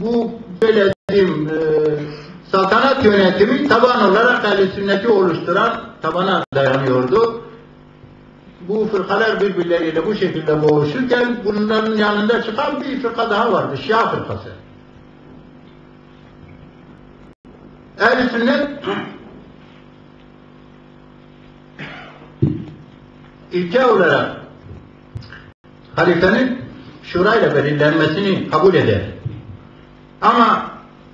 bu söylediğim e, saltanat yönetimi taban olarak ehl sünneti oluşturan tabana dayanıyordu. Bu fırkalar birbirleriyle bu şekilde boğuşurken bunların yanında çıkan bir fırka daha vardı. Şia fırkası. ehl sünnet ilke olarak halifenin şurayla belirlenmesini kabul eder. Ama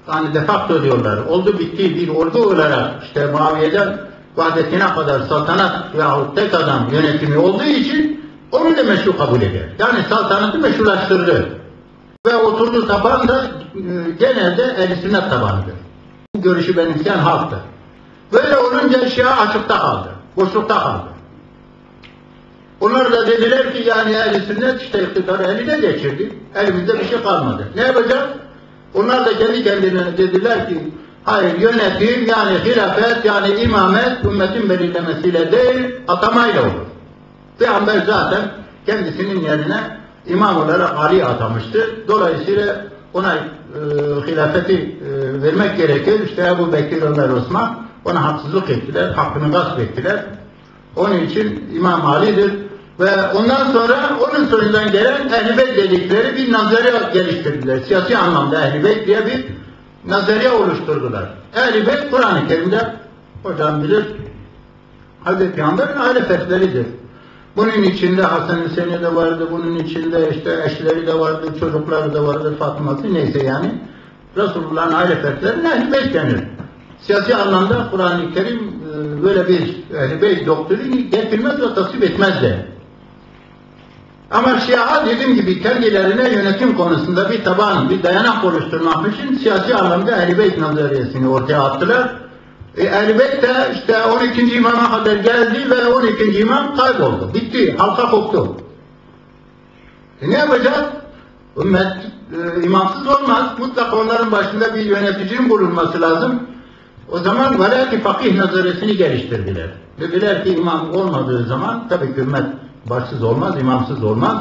hani defakto diyorlar, oldu bitti bir ordu olarak işte Muaviye'den vahdetine kadar saltanat veyahut tek adam yönetimi olduğu için onu da meşru kabul eder. Yani saltanatı meşrulaştırdı. Ve oturduğu taban da e, genelde ehl sünnet tabanıdır. Bu görüşü benimseyen halktır. Böyle olunca Şia açıkta kaldı, boşlukta kaldı. Onlar da dediler ki yani ehl sünnet işte iktidarı eline geçirdi. Elimizde bir şey kalmadı. Ne yapacağız? Onlar da kendi kendilerine dediler ki hayır yönetim yani hilafet yani imamet ümmetin belirlemesiyle değil atamayla olur. Peygamber zaten kendisinin yerine imam olarak Ali atamıştı. Dolayısıyla ona e, hilafeti e, vermek gerekir. İşte Ebu Bekir, Ömer, Osman ona haksızlık ettiler, hakkını gasp ettiler. Onun için İmam Ali'dir. Ve ondan sonra onun soyundan gelen ehl dedikleri bir nazariye geliştirdiler. Siyasi anlamda ehl diye bir nazariye oluşturdular. ehl Kur'an-ı Kerim'de hocam bilir Hazreti Peygamber'in aile fertleridir. Bunun içinde Hasan Hüseyin'i de vardı, bunun içinde işte eşleri de vardı, çocukları da vardı, Fatıma'sı neyse yani. Resulullah'ın aile fertlerine ehl denir. Siyasi anlamda Kur'an-ı Kerim e, böyle bir ehl-i doktrini getirmez ve tasvip etmez de. Ama Şia dediğim gibi kendilerine yönetim konusunda bir taban, bir dayanak oluşturmak için siyasi anlamda Ehl-i Beyt nazariyesini ortaya attılar. E, Ehl-i de işte 12. imama kadar geldi ve 12. imam kayboldu. Bitti, halka koptu. E ne yapacağız? Ümmet e, imamsız olmaz. Mutlaka onların başında bir yöneticinin bulunması lazım. O zaman velayet fakih nazariyesini geliştirdiler. Dediler ki imam olmadığı zaman tabii ki ümmet başsız olmaz, imamsız olmaz.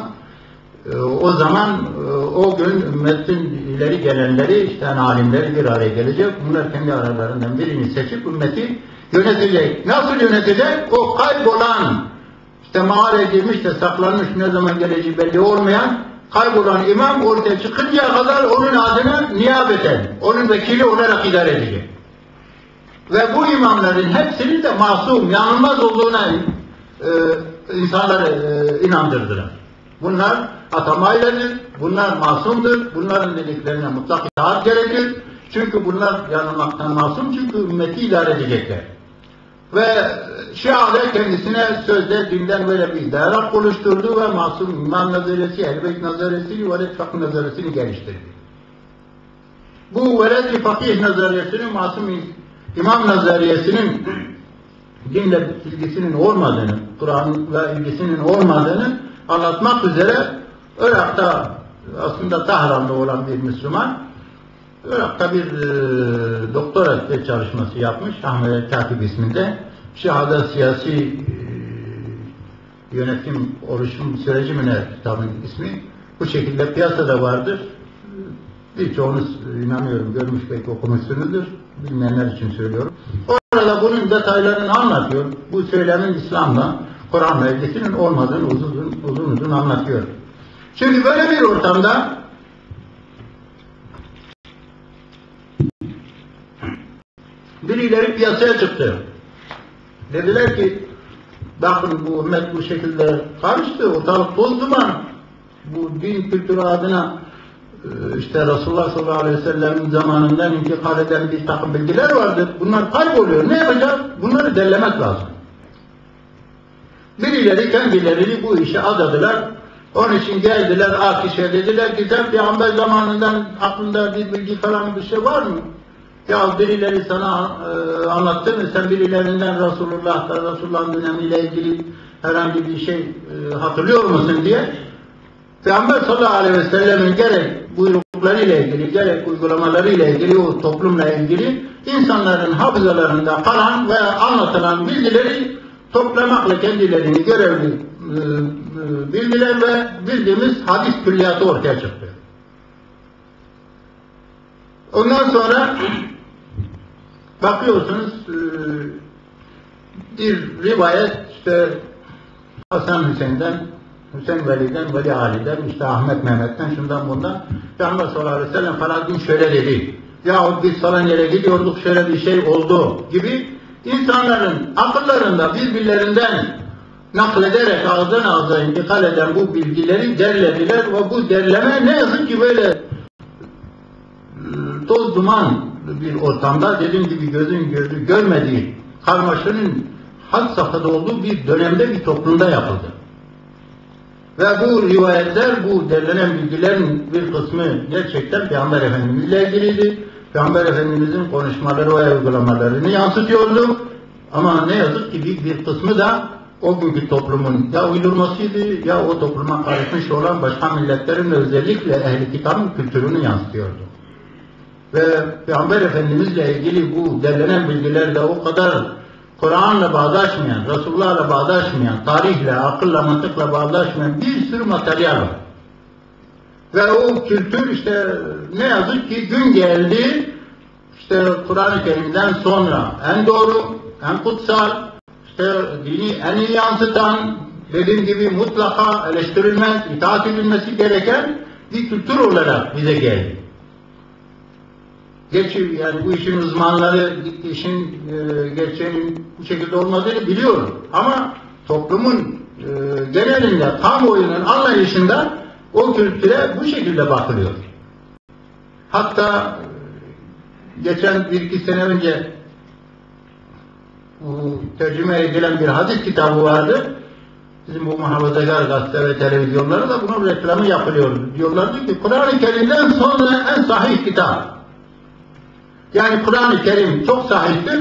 E, o zaman e, o gün ümmetin ileri gelenleri, işte yani alimleri bir araya gelecek. Bunlar kendi aralarından birini seçip ümmeti yönetecek. Nasıl yönetecek? O kaybolan, işte mağaraya girmiş de saklanmış ne zaman geleceği belli olmayan kaybolan imam ortaya çıkıncaya kadar onun adına niyabeten, onun vekili olarak idare edecek. Ve bu imamların hepsinin de masum, yanılmaz olduğuna e, insanları e, inandırdılar. Bunlar atamayladır, bunlar masumdur, bunların dediklerine mutlak itaat gerekir. Çünkü bunlar yanılmaktan masum çünkü ümmeti idare edecekler. Ve Şia kendisine sözde dinden böyle bir dayanak oluşturdu ve masum imam nazaresi, elbet nazaresi, velet fakih nazaresini geliştirdi. Bu velet fakih nazaresinin masum imam nazariyesinin dinle ilgisinin olmadığını, Kur'an'la ilgisinin olmadığını anlatmak üzere Irak'ta aslında Tahran'da olan bir Müslüman Irak'ta bir e, doktora çalışması yapmış Ahmet Katip isminde. Şihada siyasi e, yönetim oluşum süreci mi ne kitabın ismi. Bu şekilde piyasada vardır. Birçoğunuz inanıyorum görmüş belki okumuşsunuzdur. Bilmeyenler için söylüyorum. Orada bunun detaylarını anlatıyor. Bu söylemin İslam'la Kur'an mevlisinin olmadığını uzun uzun uzun anlatıyor. Şimdi böyle bir ortamda birileri piyasaya çıktı. Dediler ki bakın bu ümmet bu şekilde karıştı, ortalık toz duman. Bu din kültürü adına işte Resulullah sallallahu aleyhi ve sellem'in zamanından intikal eden bir takım bilgiler vardır. Bunlar kayboluyor. Ne yapacağız? Bunları derlemek lazım. Birileri kendilerini bu işe adadılar. Onun için geldiler Akiş'e dediler ki sen Peygamber zamanından aklında bir bilgi falan bir şey var mı? Ya birileri sana e, anlattı mı? Sen birilerinden Resulullah'ta, Resulullah'ın dönemiyle ilgili herhangi bir şey e, hatırlıyor musun diye. Peygamber sallallahu aleyhi ve sellemin gerek buyruklarıyla ilgili, gerek uygulamalarıyla ilgili, o toplumla ilgili insanların hafızalarında kalan ve anlatılan bilgileri toplamakla kendilerini görevli e, e, bildiler ve bildiğimiz hadis külliyatı ortaya çıktı. Ondan sonra bakıyorsunuz e, bir rivayet işte Hasan Hüseyin'den, Hüseyin Veli'den, Veli Ali'den, işte Ahmet Mehmet'ten, şundan bundan. Peygamber sallallahu aleyhi ve sellem falan gün şöyle dedi. Yahut biz falan yere gidiyorduk şöyle bir şey oldu gibi insanların akıllarında birbirlerinden naklederek ağızdan ağza intikal eden bu bilgileri derlediler ve bu derleme ne yazık ki böyle toz duman bir ortamda dediğim gibi gözün gözü görmediği karmaşanın had safhada olduğu bir dönemde bir toplumda yapıldı. Ve bu rivayetler, bu derlenen bilgilerin bir kısmı gerçekten Peygamber Efendimizle ilgiliydi. Peygamber Efendimizin konuşmaları ve uygulamalarını yansıtıyordu. Ama ne yazık ki bir, bir kısmı da o günkü toplumun ya uydurmasıydı ya o topluma karışmış olan başka milletlerin özellikle ehli kitabın kültürünü yansıtıyordu. Ve Peygamber Efendimizle ilgili bu derlenen bilgiler de o kadar Kur'an'la bağdaşmayan, Resulullah'la bağdaşmayan, tarihle, akılla, mantıkla bağdaşmayan bir sürü materyal var. Ve o kültür işte ne yazık ki gün geldi, işte Kur'an-ı Kerim'den sonra en doğru, en kutsal, işte dini en iyi yansıtan, dediğim gibi mutlaka eleştirilmez, itaat edilmesi gereken bir kültür olarak bize geldi. Gerçi yani bu işin uzmanları işin e, gerçeğinin bu şekilde olmadığını biliyorum. Ama toplumun e, genelinde kamuoyunun anlayışında o kültüre bu şekilde bakılıyor. Hatta e, geçen bir iki sene önce tercüme edilen bir hadis kitabı vardı. Bizim bu muhafazakar gazete ve televizyonlarda da bunun reklamı yapılıyor. Diyorlardı ki Kur'an-ı Kerim'den sonra en sahih kitap. Yani Kur'an-ı Kerim çok sahiptir.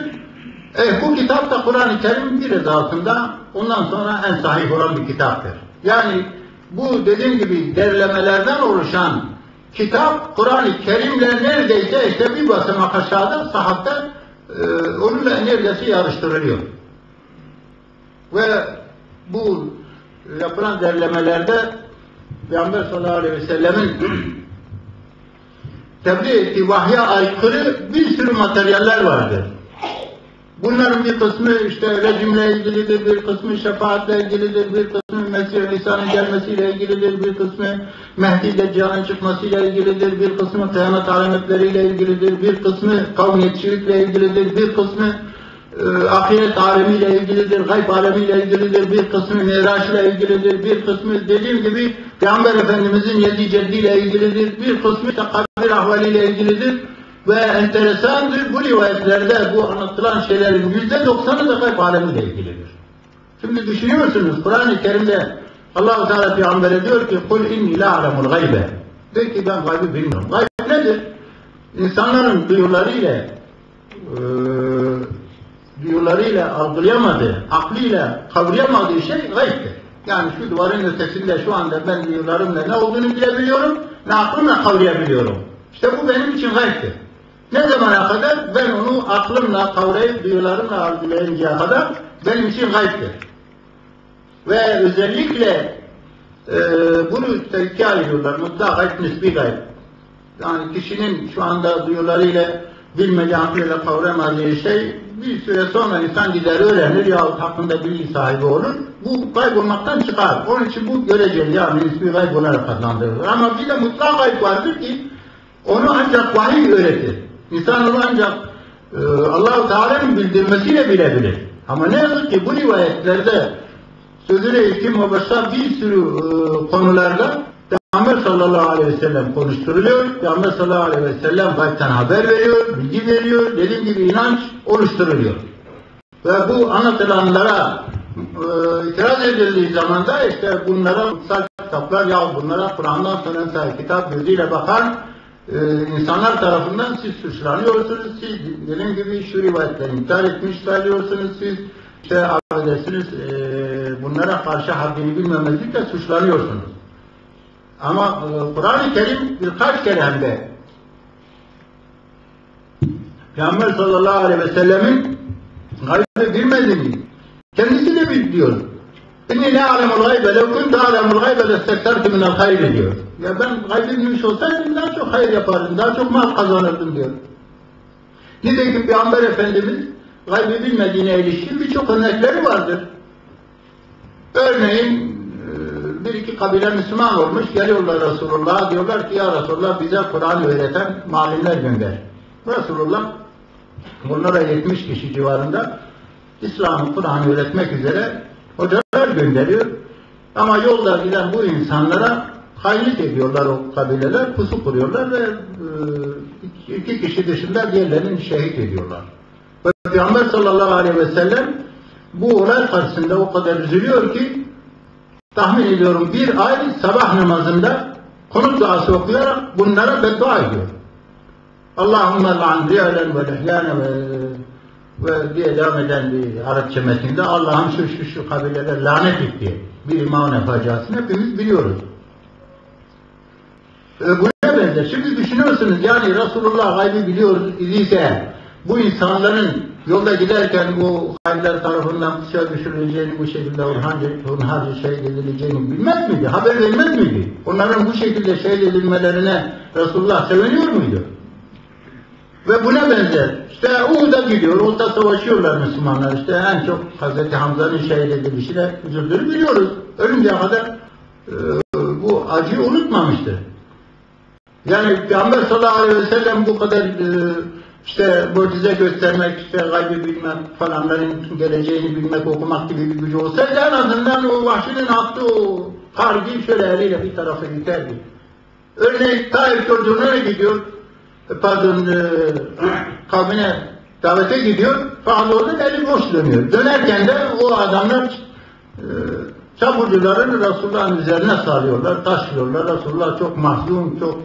E, bu kitap da Kur'an-ı Kerim bir altında ondan sonra en sahip olan bir kitaptır. Yani bu dediğim gibi derlemelerden oluşan kitap Kur'an-ı Kerim'le neredeyse işte bir basamak aşağıda sahatta e, onunla neredeyse yarıştırılıyor. Ve bu yapılan derlemelerde Peygamber sallallahu aleyhi ve sellemin tebliğ ettiği vahye aykırı bir sürü materyaller vardır. Bunların bir kısmı işte rejimle ilgilidir, bir kısmı şefaatle ilgilidir, bir kısmı Mesih İsa'nın gelmesiyle ilgilidir, bir kısmı Mehdi Deccal'ın çıkmasıyla ilgilidir, bir kısmı kıyamet alametleriyle ilgilidir, bir kısmı kavmiyetçilikle ilgilidir, bir kısmı e, ahiret alemiyle ilgilidir, gayb alemiyle ilgilidir, bir kısmı miraçla ilgilidir, bir kısmı dediğim gibi Peygamber Efendimizin yedi ceddiyle ilgilidir, bir kısmı da kabir ahvaliyle ilgilidir ve enteresandır bu rivayetlerde bu anlatılan şeylerin yüzde doksanı da gayb alemiyle ilgilidir. Şimdi düşünüyorsunuz Kur'an-ı Kerim'de Allah-u Teala Peygamber'e diyor ki kul inni la alemul gaybe. De ki ben gaybı bilmiyorum. Gayb nedir? İnsanların duyularıyla e, duyularıyla algılayamadığı, aklıyla kavrayamadığı şey gayiptir. Yani şu duvarın ötesinde şu anda ben duyularımla ne olduğunu bilebiliyorum, ne aklımla kavrayabiliyorum. İşte bu benim için gayiptir. Ne zamana kadar ben onu aklımla kavrayıp duyularımla algılayıncaya kadar benim için gayiptir. Ve özellikle e, bunu ikiye ayırıyorlar. Mutlak gayb, nisbi gayb. Yani kişinin şu anda duyularıyla bilmediği aklıyla kavramadığı şey bir süre sonra insan gider öğrenir yahut hakkında bilgi sahibi olur. Bu kaybolmaktan çıkar. Onun için bu göreceli yani nisbi gayb olarak adlandırılır. Ama bir de mutlak gayb vardır ki onu ancak vahiy öğretir. İnsan onu ancak e, Allah-u Teala'nın bildirmesiyle bilebilir. Ama ne yazık ki bu rivayetlerde sözüne ilkim ve başka bir sürü e, konularda Peygamber sallallahu aleyhi ve sellem konuşturuluyor. Peygamber sallallahu aleyhi ve sellem gaybten haber veriyor, bilgi veriyor. Dediğim gibi inanç oluşturuluyor. Ve bu anlatılanlara e, itiraz edildiği zaman da işte bunlara kutsal kitaplar ya bunlara Kur'an'dan sonra kitap gözüyle bakan e, insanlar tarafından siz suçlanıyorsunuz. Siz dediğim gibi şu rivayetleri inkar etmiş sayıyorsunuz. Siz işte affedersiniz e, bunlara karşı haddini bilmemezlikle suçlanıyorsunuz. Ama e, Kur'an-ı Kerim birkaç kere hem de Peygamber sallallahu aleyhi ve sellemin gaybı bilmediğini kendisi de biliyor. İnni la alemul gaybe lev kuntu alemul gaybe lestektertu minel hayri diyor. Ya ben gaybi bilmiş olsaydım daha çok hayır yapardım, daha çok mal kazanırdım diyor. Nitekim Peygamber Efendimiz gaybi bilmediğine ilişkin birçok örnekleri vardır. Örneğin e, bir iki kabile Müslüman olmuş, geliyorlar Resulullah'a diyorlar ki ya Resulullah bize Kur'an öğreten malimler gönder. Resulullah bunlara 70 kişi civarında İslam'ı Kur'an'ı öğretmek üzere hocalar gönderiyor. Ama yolda giden bu insanlara hainlik ediyorlar o kabileler, pusu kuruyorlar ve e, iki kişi dışında diğerlerini şehit ediyorlar. Peygamber sallallahu aleyhi ve sellem bu olay karşısında o kadar üzülüyor ki tahmin ediyorum bir ay sabah namazında konut duası okuyarak bunlara beddua ediyor. Allahümme la'an riyalen ve lehyane ve ve diye devam eden bir Arapça metninde Allah'ım şu şu şu kabilelere lanet et diye bir iman faciasını hepimiz biliyoruz. E, bu ne benzer? Şimdi düşünüyorsunuz yani Resulullah gaybı biliyor idiyse bu insanların yolda giderken bu hayırlar tarafından kışa düşürüleceğini, bu şekilde hunharca şey edileceğini bilmez miydi? Haber vermez miydi? Onların bu şekilde şey edilmelerine Resulullah seviniyor muydu? Ve buna benzer. İşte Uhud'a gidiyor, Uhud'da savaşıyorlar Müslümanlar. İşte en çok Hz. Hamza'nın şehit edilişine üzüldüğünü biliyoruz. Ölünceye kadar e, bu acıyı unutmamıştır. Yani Peygamber sallallahu aleyhi ve sellem bu kadar e, işte mucize göstermek, işte gaybı bilmek falanların geleceğini bilmek, okumak gibi bir gücü olsaydı en azından o vahşinin attığı o harbi şöyle eliyle bir tarafa iterdi. Örneğin Taif çocuğuna gidiyor, pardon e, kavmine davete gidiyor fakat orada eli boş dönüyor. Dönerken de o adamlar e, çabucuların Resulullah'ın üzerine sarıyorlar, taşlıyorlar. Resulullah çok mahzun, çok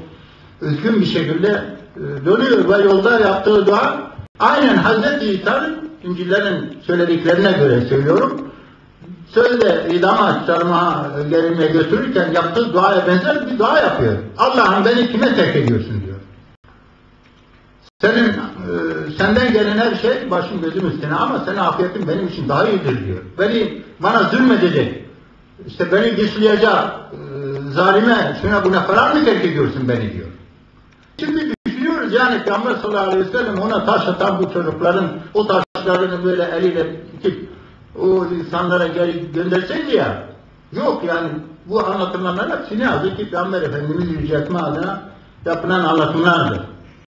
üzgün bir şekilde e, dönüyor ve yolda yaptığı dua aynen Hazreti İsa'nın İncil'lerin söylediklerine göre söylüyorum. Sözde idama, çarmıha gerilmeye götürürken yaptığı duaya benzer bir dua yapıyor. Allah'ım beni kime terk ediyorsun diyor. Senin, e, senden gelen her şey başım gözüm üstüne ama senin afiyetin benim için daha iyidir diyor. Beni, bana zulmedecek, işte beni güçleyecek, e, zalime, şuna buna falan mı terk ediyorsun beni diyor. Şimdi düşünüyoruz yani Peygamber sallallahu aleyhi ve sellem ona taş atan bu çocukların o taşlarını böyle eliyle itip o insanlara geri gönderseydi ya yok yani bu anlatılanlar hepsi ne yazık ki Peygamber Efendimiz yüceltme adına yapılan anlatımlardır.